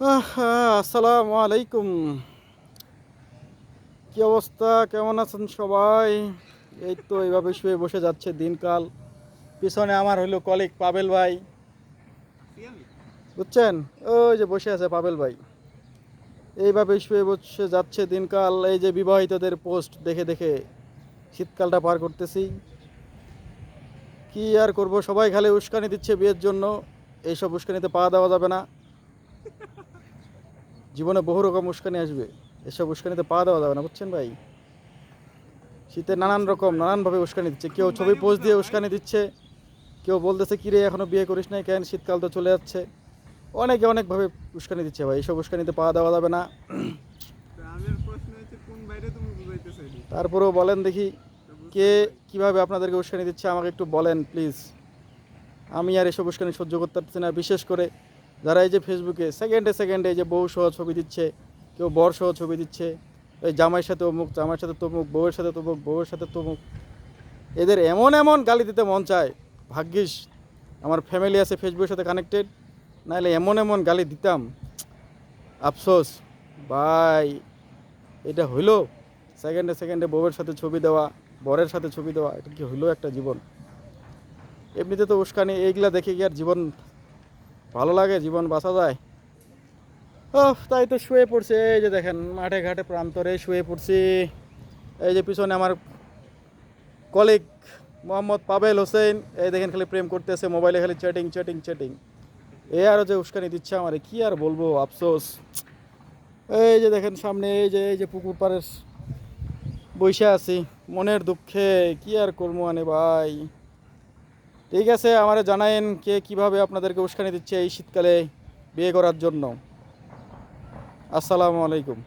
আসসালামু আলাইকুম। কি অবস্থা? কেমন আছেন সবাই? এই তো এইভাবে শুয়ে বসে যাচ্ছে দিনকাল। পিছনে আমার হইল কলিগ পাবেল ভাই। বুঝছেন? ওই যে বসে আছে পাবেল ভাই। এইভাবে শুয়ে বসে যাচ্ছে দিনকাল। এই যে বিবাহিতদের পোস্ট দেখে দেখে শীতকালটা পার করতেছি। কি আর করব? সবাই খালি উস্কানি দিচ্ছে বিয়ের জন্য। এইসব উস্কানিতে পা দেওয়া যাবে না। জীবনে বহু রকম উস্কানি আসবে। এসব উস্কানিতে পা দেওয়া যাবে না বুঝছেন ভাই? শীতে নানান রকম নানানভাবে উস্কানি দিচ্ছে। কেউ ছবি পোস্ট দিয়ে উস্কানি দিচ্ছে কেউ বলতেছে কিরে এখনও বিয়ে করিস নাই কেন? শীতকাল তো চলে যাচ্ছে। অনেকে অনেকভাবে উস্কানি দিচ্ছে ভাই। এসব উস্কানিতে পা দেওয়া যাবে না। তারপরেও বলেন দেখি কে কীভাবে আপনাদেরকে উস্কানি দিচ্ছে আমাকে একটু বলেন প্লিজ আমি আর এসব উস্কানি সহ্য করতে পারছি না বিশেষ করে যারা এই যে ফেসবুকে সেকেন্ডে সেকেন্ডে এই যে বউ সহ ছবি দিচ্ছে, কেউ বর সহ ছবি দিচ্ছে ওই জামাইয়ের সাথে অমুক, জামাইয়ের সাথে তমুক, বউয়ের সাথে তমুক, বউয়ের সাথে তমুক, এদের এমন এমন গালি দিতে মন চায়। ভাগ্যিস, আমার ফ্যামিলি আছে ফেসবুকের সাথে কানেক্টেড নাহলে এমন এমন গালি দিতাম। আফসোস, ভাই, এটা হইল? সেকেন্ডে সেকেন্ডে বউয়ের সাথে ছবি দেওয়া, বরের সাথে ছবি দেওয়া, এটা কি হইল একটা জীবন? এমনিতে তো উস্কানি, এইগুলা দেখে কি আর জীবন ভালো লাগে, জীবন বাঁচা যায়। ও তাই তো শুয়ে পড়ছে, এই যে দেখেন, মাঠে ঘাটে প্রান্তরে শুয়ে পড়ছি। এই যে পিছনে আমার কলিগ মোহাম্মদ পাবেল হোসেন, এই দেখেন খালি প্রেম করতেছে মোবাইলে খালি চ্যাটিং চ্যাটিং চ্যাটিং এ আরও যে উস্কানি দিচ্ছে আমার, কি আর বলব, আফসোস। এই যে দেখেন সামনে, এই যে এই যে পুকুর পাড়ের বসে আছি, মনের দুঃখে, কি আর করব আনে ভাই? ঠিক আছে, আমারে জানায়েন কে কীভাবে আপনাদেরকে উস্কানি দিচ্ছে এই শীতকালে বিয়ে করার জন্য। আসসালামু আলাইকুম।